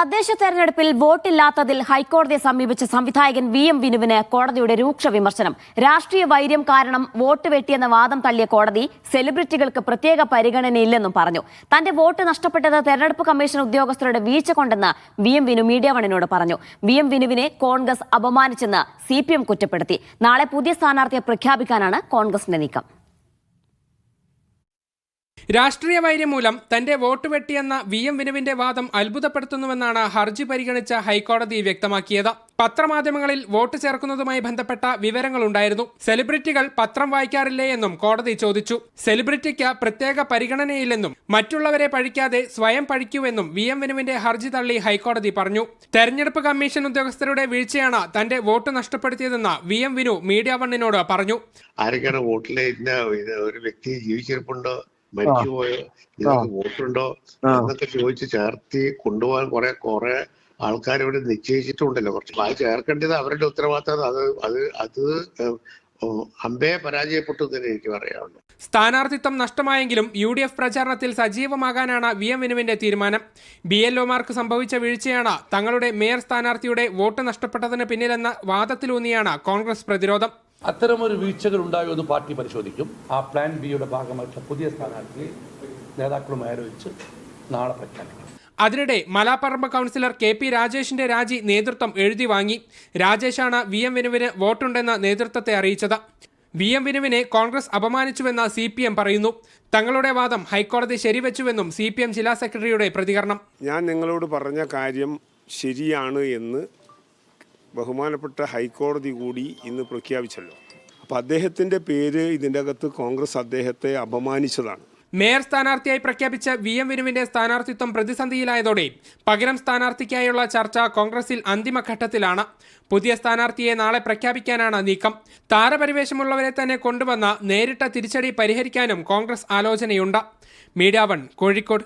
തദ്ദേശ തെരഞ്ഞെടുപ്പിൽ വോട്ടില്ലാത്തതിൽ ഹൈക്കോടതിയെ സമീപിച്ച സംവിധായകൻ വി എം വിനുവിന് കോടതിയുടെ രൂക്ഷ വിമർശനം. രാഷ്ട്രീയ വൈര്യം കാരണം വോട്ട് വെട്ടിയെന്ന വാദം തള്ളിയ കോടതി സെലിബ്രിറ്റികൾക്ക് പ്രത്യേക പരിഗണനയില്ലെന്നും പറഞ്ഞു. തന്റെ വോട്ട് നഷ്ടപ്പെട്ടത് തെരഞ്ഞെടുപ്പ് കമ്മീഷൻ ഉദ്യോഗസ്ഥരുടെ വീഴ്ച കൊണ്ടെന്ന് വി എം വിനു മീഡിയ വണിനോട് പറഞ്ഞു. വി എം വിനുവിനെ കോൺഗ്രസ് അപമാനിച്ചെന്ന് സി കുറ്റപ്പെടുത്തി. നാളെ പുതിയ സ്ഥാനാർത്ഥിയെ പ്രഖ്യാപിക്കാനാണ് കോൺഗ്രസിന്റെ നീക്കം. രാഷ്ട്രീയ വൈര്യം മൂലം തന്റെ വോട്ട് വെട്ടിയെന്ന വി എം വിനുവിന്റെ വാദം അത്ഭുതപ്പെടുത്തുന്നുവെന്നാണ് ഹർജി പരിഗണിച്ച ഹൈക്കോടതി വ്യക്തമാക്കിയത്. പത്രമാധ്യമങ്ങളിൽ വോട്ട് ചേർക്കുന്നതുമായി ബന്ധപ്പെട്ട വിവരങ്ങളുണ്ടായിരുന്നു. സെലിബ്രിറ്റികൾ പത്രം വായിക്കാറില്ലേ എന്നും കോടതി ചോദിച്ചു. സെലിബ്രിറ്റിക്ക് പ്രത്യേക പരിഗണനയില്ലെന്നും മറ്റുള്ളവരെ പഴിക്കാതെ സ്വയം പഴിക്കൂവെന്നും വി എം വിനുവിന്റെ ഹർജി തള്ളി ഹൈക്കോടതി പറഞ്ഞു. തെരഞ്ഞെടുപ്പ് കമ്മീഷൻ ഉദ്യോഗസ്ഥരുടെ വീഴ്ചയാണ് തന്റെ വോട്ട് നഷ്ടപ്പെടുത്തിയതെന്ന് വി എം വിനു മീഡിയ വണ്ണിനോട് പറഞ്ഞു. ആരൊക്കെയാണ് വോട്ടിലെ ഒരു വ്യക്തി ജീവിച്ചിരിപ്പുണ്ടോ? മരിച്ചുപോയോ ഇതിനൊക്കെ വോട്ടുണ്ടോ? എന്നൊക്കെ ചോദിച്ച് ചേർത്തി കൊണ്ടുപോകാൻ കുറെ കുറെ ആൾക്കാർ ഇവിടെ നിശ്ചയിച്ചിട്ടുണ്ടല്ലോ. കുറച്ച് അത് ചേർക്കേണ്ടത് അവരുടെ ഉത്തരവാദിത്തം. അത് അത് അത് അമ്പയെ അമ്പേ പരാജയപ്പെട്ടു എന്ന് തന്നെ എനിക്ക് പറയാനുള്ളൂ. സ്ഥാനാർത്ഥിത്വം നഷ്ടമായെങ്കിലും യു ഡി എഫ് പ്രചാരണത്തിൽ സജീവമാകാനാണ് വി എം വിനുവിന്റെ തീരുമാനം. ബി എൽ ഒമാർക്ക് സംഭവിച്ച വീഴ്ചയാണ് തങ്ങളുടെ മേയർ സ്ഥാനാർത്ഥിയുടെ വോട്ട് നഷ്ടപ്പെട്ടതിന് പിന്നിലെന്ന വാദത്തിലൂന്നിയാണ് കോൺഗ്രസ് പ്രതിരോധം. അത്തരമൊരു വീഴ്ചകൾ ഉണ്ടായോ എന്ന് പാർട്ടി പരിശോധിക്കും. ആ പ്ലാൻ ബിയുടെ ഭാഗമായിട്ടുള്ള പുതിയ സ്ഥാനാർത്ഥിയെ നേതാക്കളുമായി ആലോചിച്ച് നാളെ പ്രഖ്യാപിക്കും. അതിനിടെ മലാപ്പറമ്പ് കൗൺസിലർ കെ പി രാജേഷിന്റെ രാജി നേതൃത്വം എഴുതി വാങ്ങി. രാജേഷാണ് വി എം വിനുവിന് വോട്ടുണ്ടെന്ന നേതൃത്വത്തെ അറിയിച്ചത്. വി എം വിനുവിനെ കോൺഗ്രസ് അപമാനിച്ചുവെന്ന് സി പി എം പറയുന്നു. തങ്ങളുടെ വാദം ഹൈക്കോടതി ശരിവെച്ചുവെന്നും സി പി എം ജില്ലാ സെക്രട്ടറിയുടെ പ്രതികരണം. ഞാൻ നിങ്ങളോട് പറഞ്ഞ കാര്യം ശരിയാണ് എന്ന് ബഹുമാനപ്പെട്ട ഹൈക്കോടതി കൂടി ഇന്ന് പ്രഖ്യാപിച്ചല്ലോ. അപ്പോൾ അദ്ദേഹത്തിന്റെ പേര് ഇതിന്റെ അകത്ത് കോൺഗ്രസ് അദ്ദേഹത്തെ അപമാനിച്ചതാണ്. മേയർ സ്ഥാനാർത്ഥിയായി പ്രഖ്യാപിച്ച വി എം വിനുവിന്റെ സ്ഥാനാർത്ഥിത്വം പ്രതിസന്ധിയിലായതോടെ പകരം സ്ഥാനാർത്ഥിക്കായുള്ള ചർച്ച കോൺഗ്രസിൽ അന്തിമഘട്ടത്തിലാണ്. പുതിയ സ്ഥാനാർത്ഥിയെ നാളെ പ്രഖ്യാപിക്കാനാണ് നീക്കം. താരപരിവേഷമുള്ളവരെ തന്നെ കൊണ്ടുവന്ന നേരിട്ട തിരിച്ചടി പരിഹരിക്കാനും കോൺഗ്രസ് ആലോചനയുണ്ട്. Media one Kozhikode.